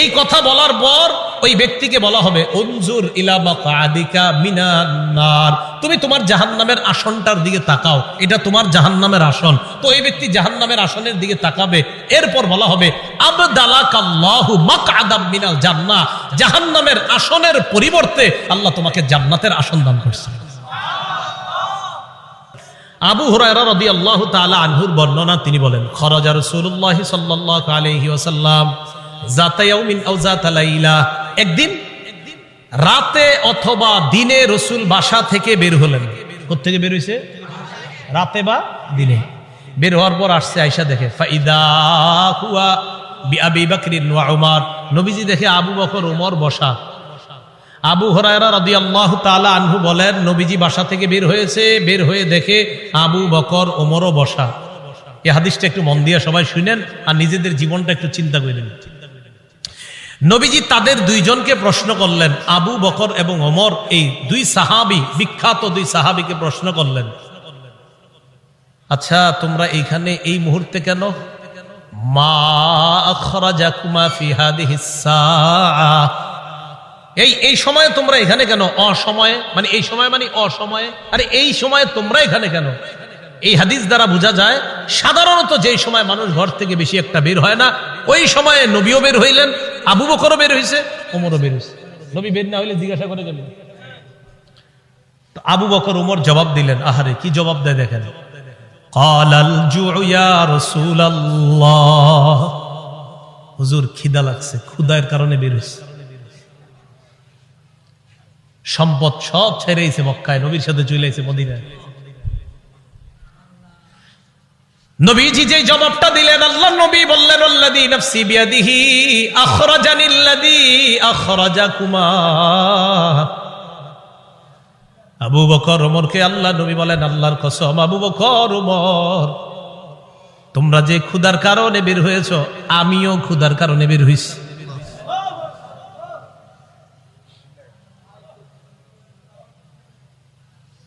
এই কথা বলার পর ওই ব্যক্তিকে বলা হবে অঞ্জুর ইলা মাকাদিকা মিনান নার। তুমি তোমার জাহান্নামের আসনটার দিকে তাকাও, এটা তোমার জাহান্নামের আসন। তো এই ব্যক্তি জাহান্নামের আসনের দিকে তাকাবে, এরপর বলা হবে মিনাল জান্নাহ। জাহান্নামের আসনের পরিবর্তে আল্লাহ তোমাকে জান্নাতের আসন দান করছে। আবু হুরায়রা রাদিয়াল্লাহু তাআলা আনহুর বর্ণনা তিনি বলেন, খরাজা রাসূলুল্লাহি সাল্লাল্লাহু আলাইহি একদিন রাতে অথবা দিনে রসুল বাসা থেকে বের হলেন। কোত্থেকে বের হইছে? রাতে বা দিনে। বের হওয়ার পর আসছে দেখে নবীজি দেখে আবু বকর, উমর বসা। আবু হরায়রা আনহু বলেন, নবীজি বাসা থেকে বের হয়েছে, বের হয়ে দেখে আবু বকর ওমরও বসা। এই হাদিসটা একটু মন দিয়ে সবাই শুনেন আর নিজেদের জীবনটা একটু চিন্তা করে নেন। নবীজি তাদের দুইজনকে প্রশ্ন করলেন, আবু বকর এবং ওমর, এই দুই সাহাবি, বিখ্যাত দুই সাহাবিকে প্রশ্ন করলেন। আচ্ছা তোমরা এইখানে এই মুহূর্তে কেন? এই এই সময়ে তোমরা এখানে কেন? অসময়ে মানে এই সময় মানে অসময়ে? আরে এই সময়ে তোমরা এখানে কেন? এই হাদিস দ্বারা বোঝা যায়, সাধারণত যেই সময় মানুষ ঘর থেকে বেশি একটা বের হয় না, ওই সময়ে নবীও বের হইলেন, আবু বকরও বের হয়েছে ওমরও বের হয়েছে নবী বের না হইলে জিজ্ঞাসা করে গেলেন আবু বকর উমর জবাব দিলেন, আহারে, কি জবাব দেয় দেখেন। হুজুর, খিদা লাগছে ক্ষুদায়ের কারণে বের হয়েছে সম্পদ সব ছেড়েছে মক্কায়, নবীর সাথে চলে মদিনায়। নবীজি যে জবাবটা দিলেন, আল্লাহ নবী বললেন আবু বকর ওমরকে আল্লাহ নবী বলেন, আল্লাহর কসম, আবু বকর ওমর, তোমরা যে ক্ষুধার কারণে বের হয়েছ, আমিও ক্ষুধার কারণে বের হইছি।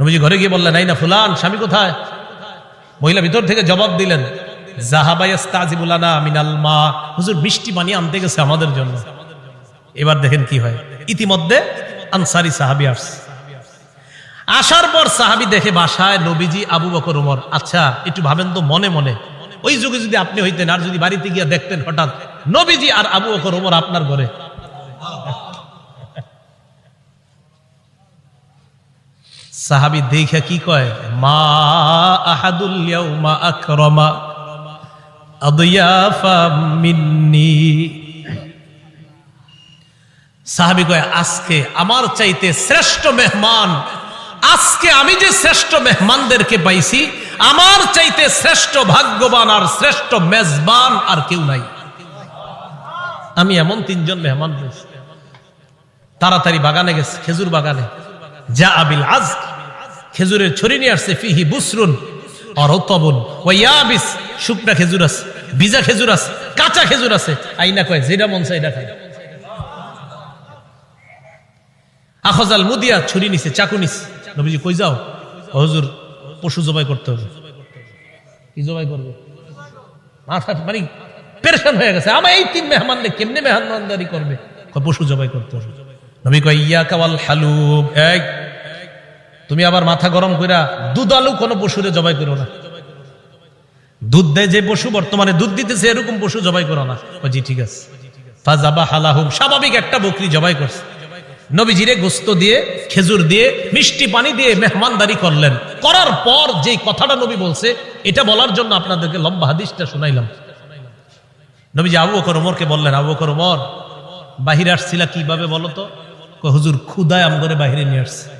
নবীজি ঘরে গিয়ে বললেন, এই না ফুলান, স্বামী কোথায়? মহিলা ভিতর থেকে জবাব দিলেন হুজুর আনতে গেছে আমাদের এবার দেখেন কি হয়। ইতিমধ্যে আনসারি আসার পর সাহাবি দেখে বাসায় নবীজি, আবু বকর আচ্ছা একটু ভাবেন তো মনে মনে। ওই যুগে যদি আপনি হইতেন, আর যদি বাড়িতে গিয়ে দেখতেন হঠাৎ, নবীজি আর আবু বকর, উমর আপনার ঘরে। সাহাবি দেখে কি কয়? মা আহাদুল আকরামা মিন্নি। সাহাবি কয়, আজকে আমার চাইতে শ্রেষ্ঠ মেহমান, আজকে আমি যে শ্রেষ্ঠ মেহমানদেরকে পাইছি, আমার চাইতে শ্রেষ্ঠ ভাগ্যবান আর শ্রেষ্ঠ মেজবান আর কেউ নাই। আমি এমন তিনজন মেহমান পেয়েছি। তাড়াতাড়ি বাগানে গেছে, খেজুর বাগানে। যা আবিল আজ খেজুরের ছড়ি নিয়ে আসছে, ফিহি বুসরুন আর তবন ওয়াবিস শুকনা খেজুর আছে, ভিজা খেজুর আছে, কাঁচা খেজুর আছে। আইনা কয়, যেটা মন চাই এটা খায়। আখজাল মুদিয়া ছুরি নিছে, চাকু নিছে। নবীজি কই যাও? হুজুর, পশু জবাই করতে হবে। কি জবাই করবে? মাথা মানে পেরেশান হয়ে গেছে। আমার এই তিন মেহমান কেমনে মেহমানদারি করবে? পশু জবাই করতে হবে। নবী কয় ইয়া কাওয়াল হালুম। এক তুমি আবার মাথা গরম কইরা দুধ আলু কোনো পশুরে জবাই করো না। দুধ দেয় যে পশু, বর্তমানে দুধ দিতেছে, এরকম পশু জবাই করো না। জি, ঠিক আছে। স্বাভাবিক একটা বকরি জবাই করছে। নবীজিরে গোস্ত দিয়ে, খেজুর দিয়ে, মিষ্টি পানি দিয়ে মেহমানদারি করলেন। করার পর যে কথাটা নবী বলছে, এটা বলার জন্য আপনাদেরকে লম্বা হাদিসটা শুনাইলাম। নবীজি আবু বকর ওমরকে বললেন, আবু বকর ওমর, বাহিরে আসছিলা কীভাবে বলো তো? হুজুর ক্ষুদায় আম করে বাহিরে নিয়ে আসছে।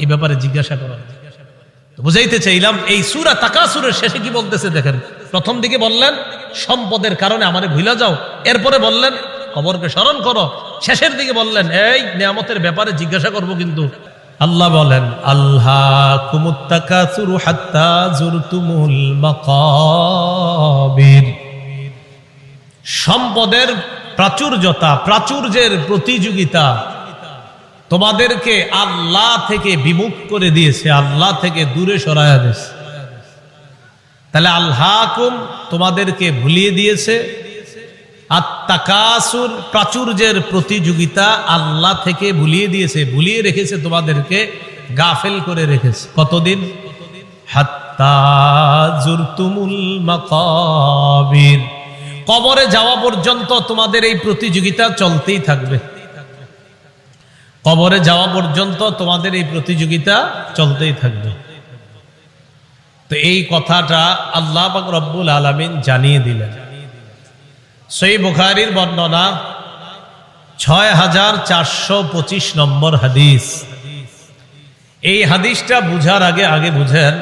এই ব্যাপারে জিজ্ঞাসা করা বুঝাইতে চাইলাম, এই সুরা তাকাসুরের শেষে কি বলতেছে দেখেন। প্রথম দিকে বললেন, সম্পদের কারণে আমারে ভুলা যাও। এরপরে বললেন, খবরকে স্মরণ করো। শেষের দিকে বললেন, এই নিয়ামতের ব্যাপারে জিজ্ঞাসা করব কিন্তু। আল্লাহ বলেন আল্লাহ কুমুত্তাকাসুরু হাত্তা জুরতুমুল মাকাবির। সম্পদের প্রাচুর্যতা, প্রাচুর্যের প্রতিযোগিতা তোমাদেরকে আল্লাহ থেকে বিমুখ করে দিয়েছে, আল্লাহ থেকে দূরে সরাইয়া দিয়েছে। তাহলে আল্লাহকুম তোমাদেরকে ভুলিয়ে দিয়েছে। আত্মাকাসুর প্রাচুর্যের প্রতিযোগিতা আল্লাহ থেকে ভুলিয়ে দিয়েছে, ভুলিয়ে রেখেছে তোমাদেরকে, গাফেল করে রেখেছে। কতদিন? কবরে যাওয়া পর্যন্ত তোমাদের এই প্রতিযোগিতা চলতেই থাকবে। কবরে যাওয়া পর্যন্ত তোমাদের এই প্রতিযোগিতা চলতেই থাকবে। তো এই কথাটা আল্লাহ রব্বুল আলমিন জানিয়ে দিলেন। সেই বুখারির বর্ণনা ছয় হাজার চারশো পঁচিশ নম্বর হাদিস। এই হাদিসটা বুঝার আগে আগে বুঝেন,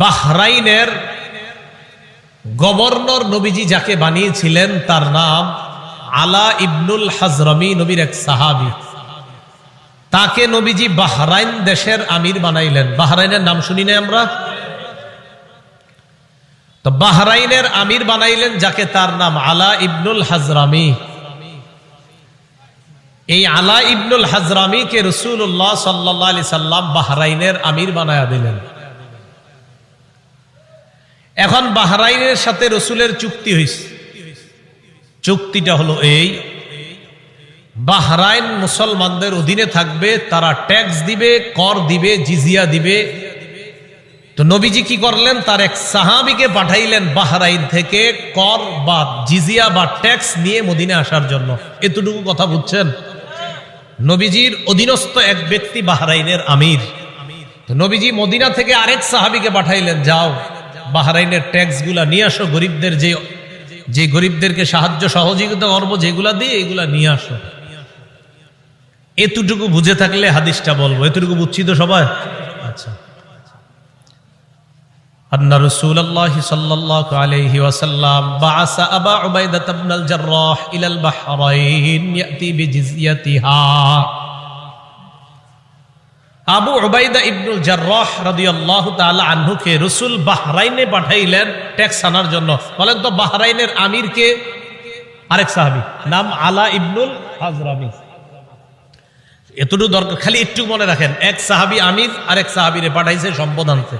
বাহরাইনের গভর্নর নবীজি যাকে বানিয়েছিলেন তার নাম আলা ইবনুল হাজরমি নবীর এক সাহাবি। তাকে নবীজি বাহরাইন দেশের আমির বানাইলেন। বাহরাইনের নাম শুনি নাই আমরা? তো বাহরাইনের আমির বানাইলেন যাকে তার নাম আলা ইবনুল হাজরামি। এই আলা ইবনুল হাজরামিকে রসুল্লাহ সাল্লাহ আলি সাল্লাম বাহরাইনের আমির বানায়া দিলেন। এখন বাহরাইনের সাথে রসুলের চুক্তি হয়েছে চুক্তিটা হলো এই বাহরাইন মুসলমানদের অধীনে থাকবে, তারা ট্যাক্স দিবে, কর দিবে, জিজিয়া দিবে। তো নবীজি কি করলেন? তার এক সাহাবিকে পাঠাইলেন বাহরাইন থেকে কর বা জিজিয়া বা ট্যাক্স নিয়ে মদিনে আসার জন্য। এতটুকু কথা বুঝছেন? নবীজির অধীনস্থ এক ব্যক্তি বাহরাইনের আমির। নবীজি মদিনা থেকে আরেক সাহাবিকে পাঠাইলেন, যাও, বাহরাইনের ট্যাক্সগুলা নিয়ে আসো, গরিবদের যে যে গরিবদেরকে সাহায্য সহযোগিতা করব, যেগুলা দিয়ে এগুলা নিয়ে আসো। এতটুকু বুঝে থাকলে হাদিসটা বলবো এতটুকু বুঝছি তো সবাই আচ্ছা أن رسول الله صلى الله عليه وسلم بعث أبا عبيدة بن الجراح إلى البحرين يأتي بجزيتها আবু উবাইদা ইবনুল জার্রাহ রাদিয়াল্লাহু তাআলা আনহুকে রাসূল বাহরাইনে পাঠাইলেন ট্যাক্স আনার জন্য বলেন তো বাহরাইনের আমিরকে আরেক সাহাবী নাম আলা ইবনুল হাজরামি এতটুকু দরকার। খালি একটু মনে রাখেন, এক সাহাবি আমির আর এক সাহাবিরে পাঠাইছে সম্পদ আনতে।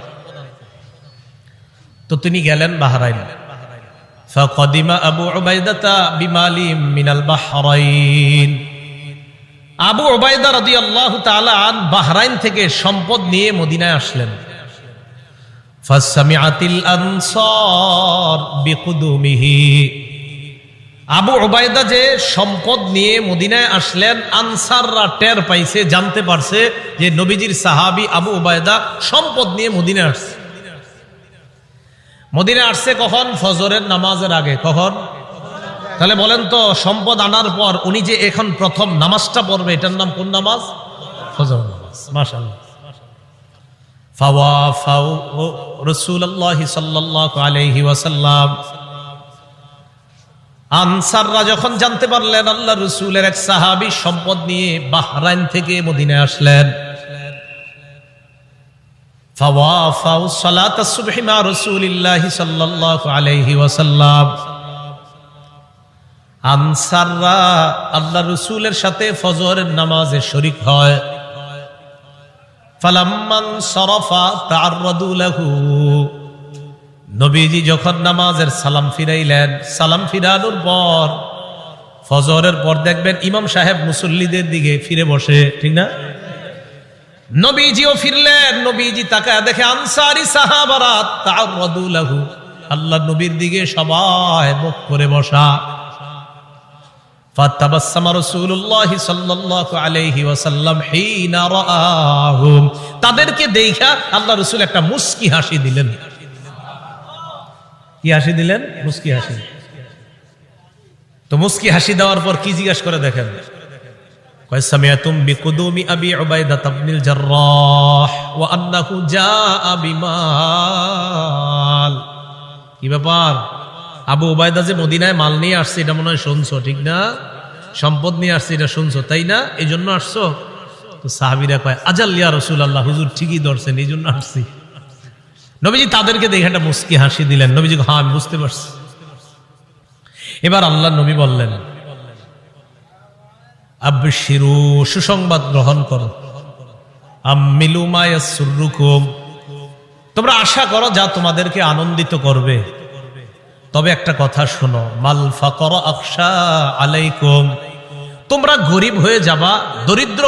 তো তিনি গেলেন বাহারাইন। ফকদিমা আবু ওবায়দাতা বিমালিম মিনাল বাহরাইন। আবু ওবায়দা রদি আল্লাহ তালান বাহরাইন থেকে সম্পদ নিয়ে মদিনায় আসলেন। ফাসামিআতিল আনসার বিকুদুমিহি। আবু ওবায়দা যে সম্পদ নিয়ে মদিনায় আসলেন, আনসাররা টের পাইছে, জানতে পারছে যে নবীজির সাহাবী আবু ওবায়দা সম্পদ নিয়ে মদিনায় আসছে। মদিনায় আসছে কখন? ফজরের নামাজের আগে। কখন? তাহলে বলেন তো, সম্পদ আনার পর উনি যে এখন প্রথম নামাজটা পড়বে, এটার নাম কোন নামাজ? ফজর নামাজ। মাশাআল্লাহ। ফাওয়াফাউ রাসূলুল্লাহ সাল্লাল্লাহু আলাইহি ওয়াসাল্লাম। আনসাররা যখন জানতে পারলেন আল্লাহ রসুলের এক সাহাবী সম্পদ নিয়ে বাহরাইন থেকে মদিনায় আসলেন। আনসাররা আল্লাহ সাথে হয়। সরফা তাররাদুলাহু নবীজি যখন নামাজের সালাম ফিরাইলেন, সালাম ফিরানোর পর ফজরের পর দেখবেন ইমাম সাহেব মুসল্লিদের দিকে ফিরে বসে, ঠিক না? নবীজিও ফিরলেন, নবীজি তাকে দেখে আনসারি সাহাবারা তাহু আল্লাহ নবীর দিকে সবাই মুখ করে বসা। তাদেরকে দেখা আল্লাহ রসুল একটা মুস্কি হাসি দিলেন। কি হাসি দিলেন? মুস্কি হাসি। তো মুস্কি হাসি দেওয়ার পর কি জিজ্ঞাসা করে দেখেন? কি ব্যাপার? আবু যে মদিনায় মাল নিয়ে আসছে, এটা মনে হয় শুনছো, ঠিক না? সম্পদ নিয়ে আসছে, এটা শুনছো, তাই না? এই জন্য আসছো? তো সাহাবিরা কয় আজাল্লিয়া রসুল আল্লাহ হুজুর ঠিকই ধরছেন, এই জন্য আসছি। নবীজি তাদেরকে দেখে একটা মুস্কি হাসি দিলেন। নবীজি হ্যাঁ আমি বুঝতে পারছি। এবার আল্লাহ নবী বললেন আব্বিরু সুসংবাদ গ্রহণ করো। তোমরা আশা করো যা তোমাদেরকে আনন্দিত করবে। তবে একটা কথা শোনো, মাল ফাকর আকশা আলাইকুম। তোমরা গরিব হয়ে যাবা, দরিদ্র